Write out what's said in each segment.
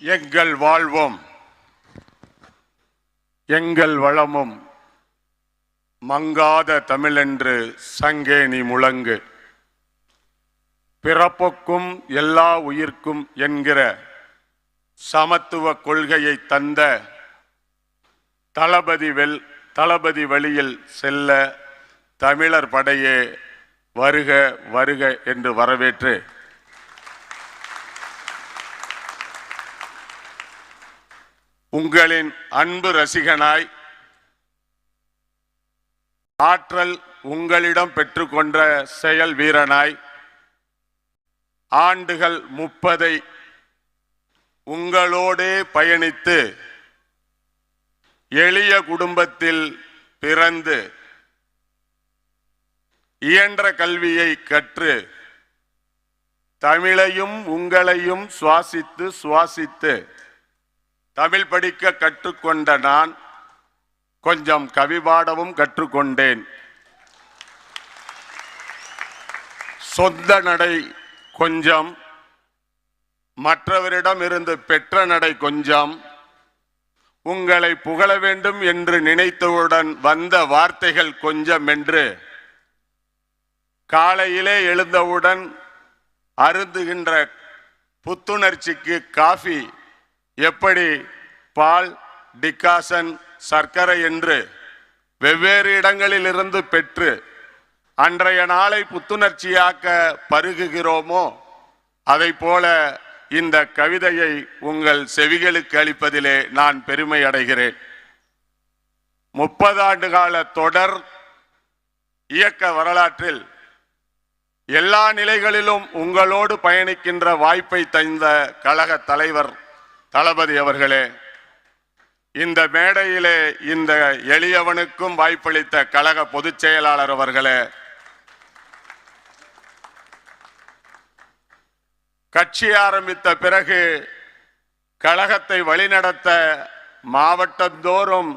எங்கள் வாழ்வும் எங்கள் வளமும் மங்காத தமிழென்று சங்கேணி முழங்கு. பிறப்புக்கும் எல்லா உயிர்க்கும் என்கிற சமத்துவ கொள்கையை தந்த தளபதி வெல் தளபதி வழியில் செல்ல தமிழர் படையே வருக வருக என்று வரவேற்று உங்களின் அன்பு ரசிகனாய் ஆற்றல் உங்களிடம் பெற்றுக்கொண்ட செயல் வீரனாய் ஆண்டுகள் முப்பதை உங்களோடே பயணித்து எளிய குடும்பத்தில் பிறந்து இயன்ற கல்வியை கற்று தமிழையும் உங்களையும் சுவாசித்து சுவாசித்து தமிழ் படிக்க கற்றுக்கொண்ட நான் கொஞ்சம் கவி பாடவும் கற்றுக்கொண்டேன். சொந்த நடை கொஞ்சம் மற்றவரிடம் இருந்து பெற்ற நடை கொஞ்சம் உங்களை புகழ வேண்டும் என்று நினைத்தவுடன் வந்த வார்த்தைகள் கொஞ்சம் என்று காலையிலே எழுந்தவுடன் அருந்துகின்ற புத்துணர்ச்சிக்கு காஃபி எப்படி பால் டிகாசன் சர்க்கரை என்று வெவ்வேறு இடங்களில் இருந்து பெற்று அன்றைய நாளை புத்துணர்ச்சியாக்க பருகுகிறோமோ அதை போல இந்த கவிதையை உங்கள் செவிகளுக்கு அளிப்பதிலே நான் பெருமை அடைகிறேன். முப்பது ஆண்டு கால தொடர் இயக்க வரலாற்றில் எல்லா நிலைகளிலும் உங்களோடு பயணிக்கின்ற வாய்ப்பை தந்த கழக தலைவர் தளபதி அவர்களே இந்த மேடையிலே இந்த எளியவனுக்கும் வாய்ப்பளித்த கழக பொதுச் செயலாளர் அவர்களே கட்சி ஆரம்பித்த பிறகு கழகத்தை வழிநடத்த மாவட்டந்தோறும்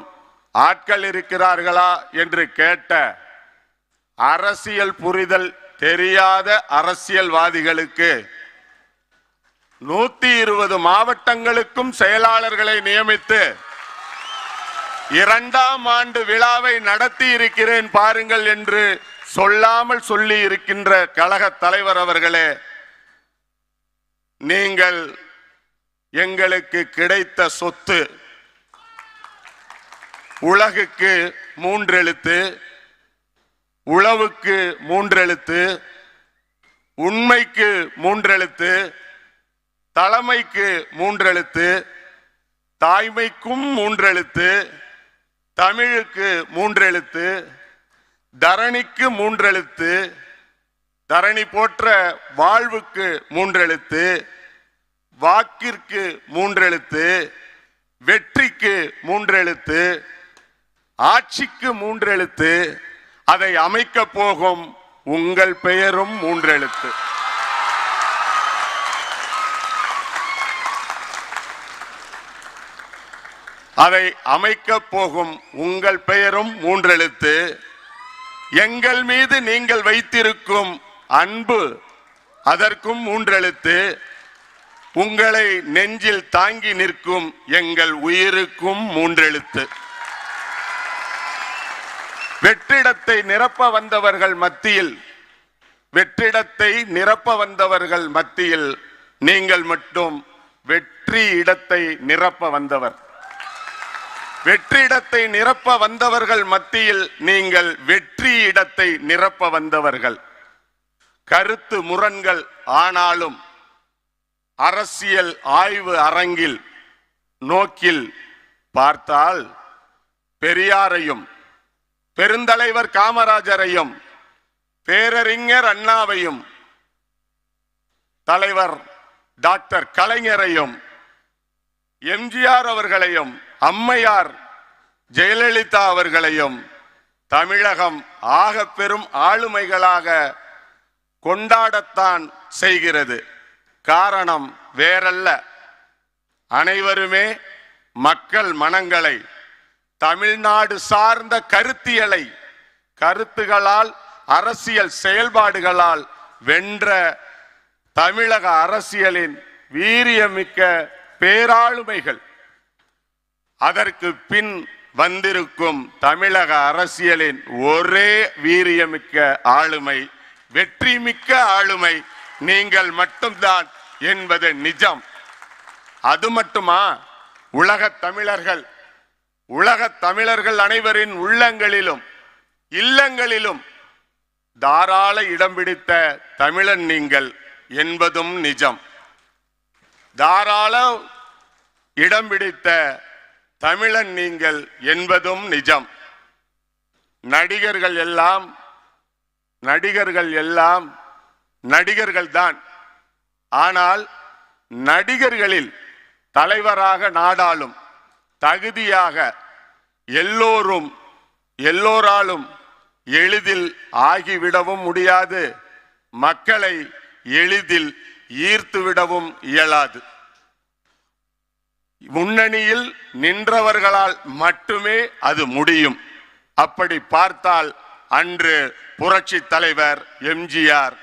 ஆட்கள் இருக்கிறார்களா என்று கேட்ட அரசியல் புரிதல் தெரியாத அரசியல்வாதிகளுக்கு நூத்தி இருபது மாவட்டங்களுக்கும் செயலாளர்களை நியமித்து இரண்டாம் ஆண்டு விழாவை நடத்தி இருக்கிறேன் பாருங்கள் என்று சொல்லாமல் சொல்லி இருக்கின்ற கழக தலைவர் அவர்களே நீங்கள் எங்களுக்கு கிடைத்த சொத்து உலகுக்கு மூன்றெழுத்து உழவுக்கு மூன்றெழுத்து உண்மைக்கு மூன்றெழுத்து தலைமைக்கு மூன்றெழுத்து தாய்மைக்கும் மூன்றெழுத்து தமிழுக்கு மூன்றெழுத்து தரணிக்கு மூன்றெழுத்து தரணி போற்ற வாழ்வுக்கு மூன்றெழுத்து வாக்கிற்கு மூன்றெழுத்து வெற்றிக்கு மூன்றெழுத்து ஆட்சிக்கு மூன்றெழுத்து அதை அமைக்க போகும் உங்கள் பெயரும் மூன்றெழுத்து. அதை அமைக்க போகும் உங்கள் பெயரும் மூன்றெழுத்து. எங்கள் மீது நீங்கள் வைத்திருக்கும் அன்பு அதற்கும் மூன்றெழுத்து. உங்களை நெஞ்சில் தாங்கி நிற்கும் எங்கள் உயிருக்கும் மூன்றெழுத்து. வெற்றிடத்தை நிரப்ப வந்தவர்கள் மத்தியில் வெற்றிடத்தை நிரப்ப வந்தவர்கள் மத்தியில் நீங்கள் மட்டும் வெற்றி இடத்தை நிரப்ப வந்தவர். வெற்றிடத்தை நிரப்ப வந்தவர்கள் மத்தியில் நீங்கள் வெற்றி இடத்தை நிரப்ப வந்தவர்கள். கருத்து முரண்கள் ஆனாலும் அரசியல் ஆய்வு அரங்கில் நோக்கில் பார்த்தால் பெரியாரையும் பெருந்தலைவர் காமராஜரையும் பேரறிஞர் அண்ணாவையும் தலைவர் டாக்டர் கலைஞரையும் எம்ஜிஆர் அவர்களையும் அம்மையார் ஜெயலலிதா அவர்களையும் தமிழகம் ஆக பெரும் ஆளுமைகளாக கொண்டாடத்தான் செய்கிறது. காரணம் வேறல்ல. அனைவருமே மக்கள் மனங்களை தமிழ்நாடு சார்ந்த கருத்தியலை கருத்துகளால் அரசியல் செயல்பாடுகளால் வென்ற தமிழக அரசியலின் வீரியமிக்க பேராளுமைகள். அதற்கு பின் வந்திருக்கும் தமிழக அரசியலின் ஒரே வீரியமிக்க ஆளுமை வெற்றிமிக்க ஆளுமை நீங்கள் மட்டும்தான் என்பது நிஜம். அது மட்டுமா? உலக தமிழர்கள் உலகத் தமிழர்கள் அனைவரின் உள்ளங்களிலும் இல்லங்களிலும் தாராள இடம் பிடித்த தமிழன் நீங்கள் என்பதும் நிஜம். தாராள இடம் பிடித்த தமிழன் நீங்கள் என்பதும் நிஜம். நடிகர்கள் எல்லாம் நடிகர்கள் எல்லாம் நடிகர்கள் தான். ஆனால் நடிகர்களில் தலைவராக நாடாலும் தகுதியாக எல்லோரும் எல்லோராலும் எளிதில் ஆகிவிடவும் முடியாது. மக்களை எளிதில் ஈர்த்துவிடவும் இயலாது. முன்னணியில் நின்றவர்களால் மட்டுமே அது முடியும். அப்படி பார்த்தால் அன்று புரட்சி தலைவர் எம்ஜிஆர்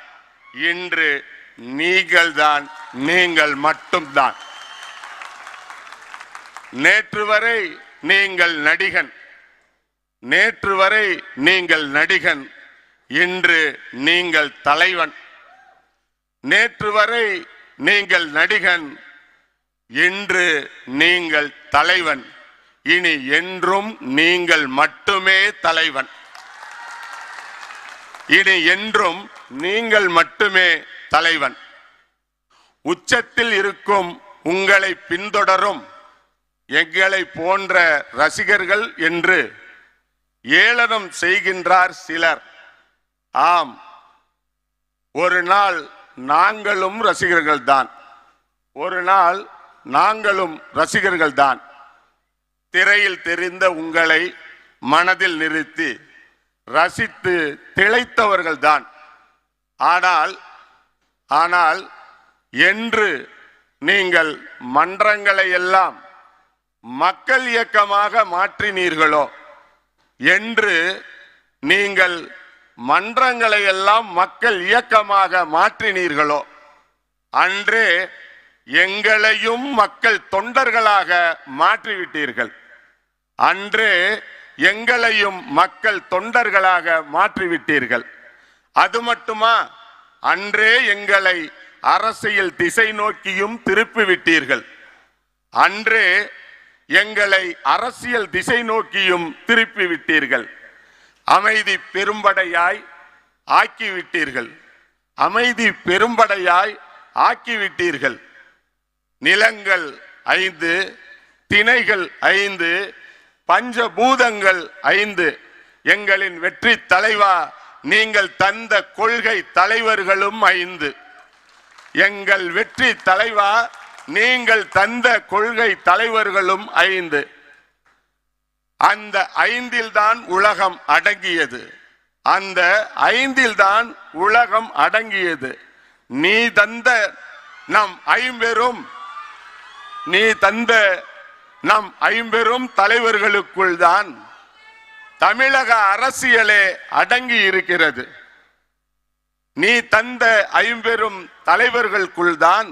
இன்று நீங்கள்தான் நீங்கள் மட்டும்தான். நேற்று வரை நீங்கள் நடிகன் நேற்று வரை நீங்கள் நடிகன் இன்று நீங்கள் தலைவன். நேற்று வரை நீங்கள் நடிகன் இன்று நீங்கள் தலைவன். இனி என்றும் நீங்கள் மட்டுமே தலைவன். இனி என்றும் நீங்கள் மட்டுமே தலைவன். உச்சத்தில் இருக்கும் உங்களை பின்தொடரும் எங்களை போன்ற ரசிகர்கள் என்று ஏளனம் செய்கின்றார் சிலர். ஆம் ஒரு நாள் நாங்களும் ரசிகர்கள் தான் ஒரு நாள் நாங்களும் ரசிகர்கள் தான் திரையில் தெரிந்த உங்களை மனதில் நிறுத்தி ரசித்து திளைத்தவர்கள் தான் ஆனால் ஆனால் என்று நீங்கள் மன்றங்களை எல்லாம் மக்கள் இயக்கமாக மாற்றினீர்களோ என்று நீங்கள் மன்றங்களை எல்லாம் மக்கள் இயக்கமாக மாற்றினீர்களோ அன்றே எங்களையும் மக்கள் தொண்டர்களாக மாற்றிவிட்டீர்கள். அன்று எங்களையும் மக்கள் தொண்டர்களாக மாற்றிவிட்டீர்கள். அது மட்டுமா? அன்றே எங்களை அரசியல் திசை நோக்கியும் திருப்பி விட்டீர்கள் அன்றே எங்களை அரசியல் திசை நோக்கியும் திருப்பி விட்டீர்கள் அமைதி பெரும்படையாய் ஆக்கிவிட்டீர்கள். அமைதி பெரும்படையாய் ஆக்கிவிட்டீர்கள். நிலங்கள் ஐந்து திணைகள் ஐந்து பஞ்சபூதங்கள் ஐந்து. எங்களின் வெற்றி தலைவா நீங்கள் தந்த கொள்கை தலைவர்களும் ஐந்து. எங்கள் வெற்றி தலைவா நீங்கள் தந்த கொள்கை தலைவர்களும் ஐந்து. அந்த ஐந்தில் தான் உலகம் அடங்கியது. அந்த ஐந்தில் தான் உலகம் அடங்கியது. நீ தந்த நம் ஐம்பெரும் நீ தந்த நம் ஐம்பெரும் தலைவர்களுக்குள் தான் தமிழக அரசியலே அடங்கி இருக்கிறது. நீ தந்த ஐம்பெரும் தலைவர்களுக்குள் தான்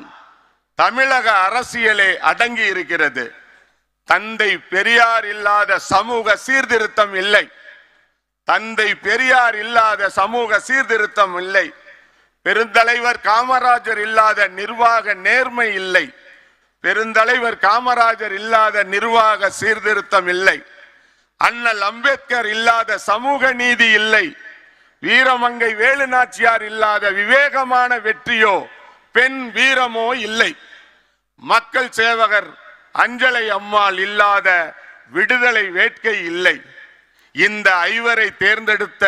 தமிழக அரசியலே அடங்கி இருக்கிறது. தந்தை பெரியார் இல்லாத சமூக சீர்திருத்தம் இல்லை. தந்தை பெரியார் இல்லாத சமூக சீர்திருத்தம் இல்லை. பெருந்தலைவர் காமராஜர் இல்லாத நிர்வாக நேர்மை இல்லை. பெருந்தலைவர் காமராஜர் இல்லாத நிர்வாக சீர்திருத்தம் இல்லை. அண்ணல் அம்பேத்கர் இல்லாத சமூக நீதி இல்லை. வீரமங்கை வேலுநாச்சியார் இல்லாத விவேகமான வெற்றியோ பெண் வீரமோ இல்லை. மக்கள் சேவகர் அஞ்சலை அம்மாள் இல்லாத விடுதலை வேட்கை இல்லை. இந்த ஐவரை தேர்ந்தெடுத்த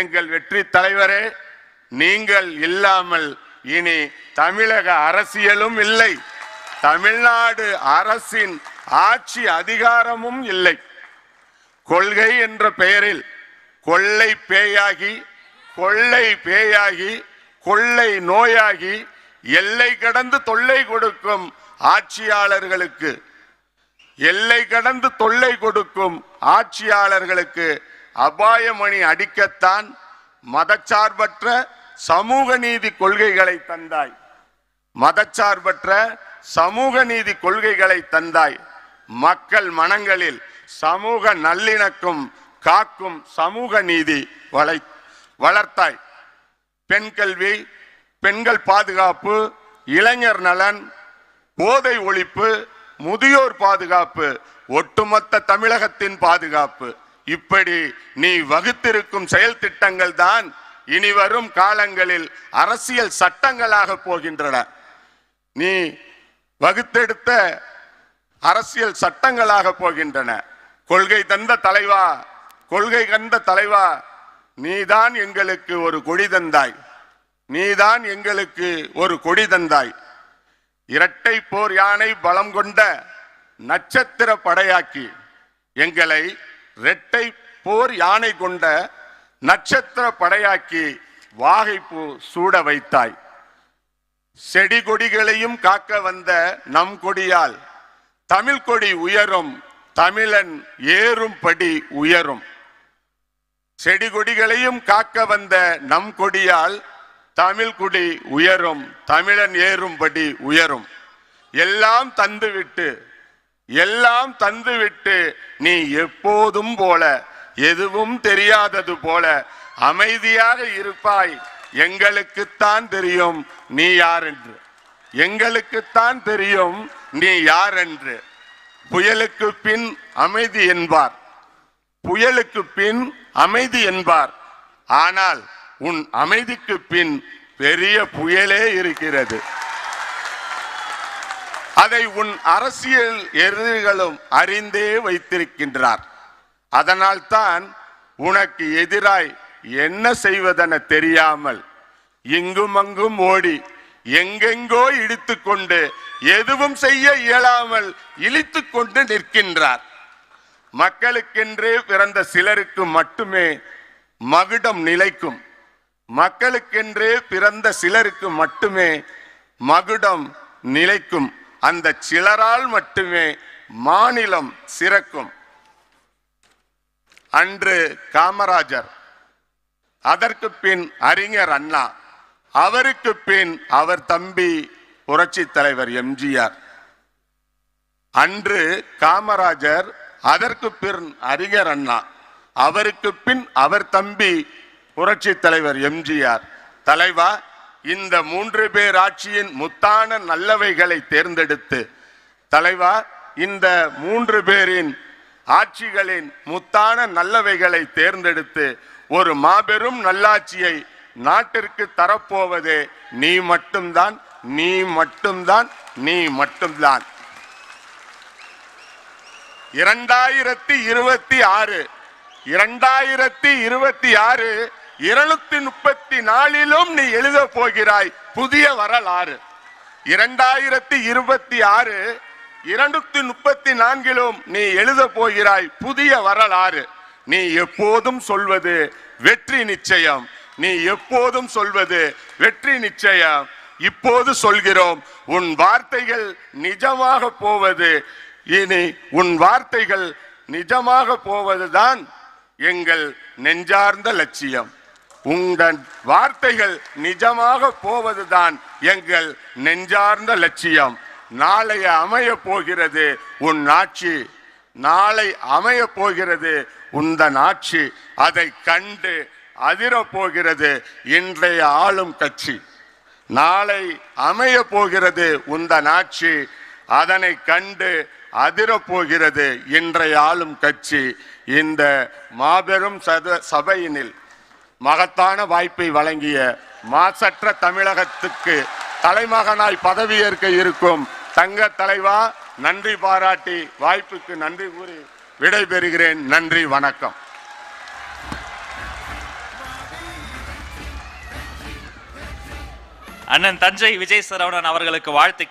எங்கள் வெற்றி தலைவரே நீங்கள் இல்லாமல் இனி தமிழக அரசியலும் இல்லை. தமிழ்நாடு அரசின் ஆட்சி அதிகாரமும் இல்லை. கொள்கை என்ற பெயரில் கொள்ளை பேயாகி கொள்ளை பேயாகி கொள்ளை நோயாகி எல்லை கடந்து தொல்லை கொடுக்கும் ஆட்சியாளர்களுக்கு எல்லை கடந்து தொல்லை கொடுக்கும் ஆட்சியாளர்களுக்கு அபாயமணி அடிக்கத்தான் மதச்சார்பற்ற சமூக நீதி கொள்கைகளை தந்தாய். மதச்சார்பற்ற சமூக நீதி கொள்கைகளை தந்தாய். மக்கள் மனங்களில் சமூக நல்லிணக்கம் காக்கும் சமூக நீதி வளை வளர்த்தாய். பெண் கல்வி பெண்கள் பாதுகாப்பு இளைஞர் நலன் போதை ஒழிப்பு முதியோர் பாதுகாப்பு ஒட்டுமொத்த தமிழகத்தின் பாதுகாப்பு. இப்படி நீ வகுத்திருக்கும் செயல் திட்டங்கள் தான் இனி வரும் காலங்களில் அரசியல் சட்டங்களாக போகின்றன. நீ வகுத்தெடுத்த அரசியல் சட்டங்களாக போகின்றன. கொள்கை தந்த தலைவா கொள்கை கந்த தலைவா நீதான் எங்களுக்கு ஒரு கொடி தந்தாய். நீதான் எங்களுக்கு ஒரு கொடி தந்தாய். இரட்டை போர் யானை பலம் கொண்ட நட்சத்திர படையாக்கி எங்களை இரட்டை போர் யானை கொண்ட நட்சத்திர படையாக்கி வாகைப்பூ சூட வைத்தாய். செடி கொடிகளையும் காக்க வந்த நம் கொடியால் தமிழ் கொடி உயரும் தமிழன் ஏறும்படி உயரும். செடி கொடிகளையும் காக்க வந்த நம் கொடியால் தமிழ் குடி உயரும் தமிழன் ஏறும்படி உயரும். எல்லாம் தந்துவிட்டு எல்லாம் தந்துவிட்டு நீ எப்போதும் போல எதுவும் தெரியாதது போல அமைதியாக இருப்பாய். எங்களுக்குத்தான் தெரியும் நீ யார் என்று எங்களுக்குத்தான் தெரியும் நீ யார் என்று புயலுக்கு பின் அமைதி என்பார். புயலுக்கு பின் அமைதி என்பார். ஆனால் உன் அமைதிக்கு பின் பெரிய புயலே இருக்கிறது. அதை உன் அரசியல் எதிரிகளும் அறிந்தே வைத்திருக்கின்றார். அதனால்தான் உனக்கு எதிராய் என்ன செய்வதென தெரியாமல் இங்கும் அங்கும் ஓடி எங்கெங்கோ இடித்துக்கொண்டு எதுவும் செய்ய இயலாமல் இழித்து கொண்டு நிற்கின்றார். மக்களுக்கென்று பிறந்த சிலருக்கு மட்டுமே மகுடம் நிலைக்கும். மக்களுக்கென்று பிறந்த சிலருக்கு மட்டுமே மகுடம் நிலைக்கும். அந்த சிலரால் மட்டுமே மாநிலம் சிறக்கும். அன்று காமராஜர் அதற்கு பின் அறிஞர் அண்ணா அவருக்கு பின் அவர் தம்பி புரட்சி தலைவர் எம்ஜிஆர். அன்று காமராஜர் அதற்கு பின் அறிஞர் அண்ணா அவருக்கு பின் அவர் தம்பி புரட்சி தலைவர் எம்ஜிஆர். தலைவா இந்த மூன்று பேர் ஆட்சியின் முத்தான நல்லவைகளை தேர்ந்தெடுத்து தலைவா இந்த மூன்று பேரின் ஆட்சிகளின் முத்தான நல்லவைகளை தேர்ந்தெடுத்து ஒரு மாபெரும் நல்லாட்சியை நாட்டிற்கு தரப்போவதே நீ மட்டும்தான் நீ மட்டும்தான் நீ மட்டும்தான். இரண்டாயிரத்தி இருபத்தி ஆறு இரண்டாயிரத்தி இருபத்தி ஆறு இருநூத்தி முப்பத்தி நாலிலும் நீ எழுத போகிறாய் புதிய வரலாறு. இரண்டாயிரத்தி இருபத்தி ஆறு இருநூத்தி முப்பத்தி நான்கிலும் நீ எழுத போகிறாய் புதிய வரலாறு. நீ எப்போதும் சொல்வது வெற்றி நிச்சயம். நீ எப்போதும் சொல்வது வெற்றி நிச்சயம். இப்போது சொல்கிறோம் உன் வார்த்தைகள் நிஜமாக போவது. இனி உன் வார்த்தைகள் நிஜமாக போவதுதான் எங்கள் நெஞ்சார்ந்த லட்சியம். உங்கள் வார்த்தைகள் நிஜமாக போவதுதான் எங்கள் நெஞ்சார்ந்த லட்சியம். நாளைய அமைய போகிறது உன் ஆட்சி. நாளை அமைய போகிறது உந்தன் ஆட்சி அதை கண்டு அதிரப் போகிறது இன்றைய ஆளும் கட்சி. நாளை அமைய போகிறது உந்தன் ஆட்சி அதனை கண்டு அதிரப்போகிறது இன்றைய ஆளும் கட்சி. இந்த மாபெரும் சத சபையினில் மகத்தான வாய்ப்பை வழங்கிய மாசற்ற தமிழகத்துக்கு தலைமகனாய் பதவியேற்க இருக்கும் தங்க தலைவா நன்றி பாராட்டி வாய்ப்புக்கு நன்றி கூறி விடைபெறுகிறேன். நன்றி வணக்கம். அண்ணன் தஞ்சை விஜய் சரவணன் அவர்களுக்கு வாழ்த்துக்கள்.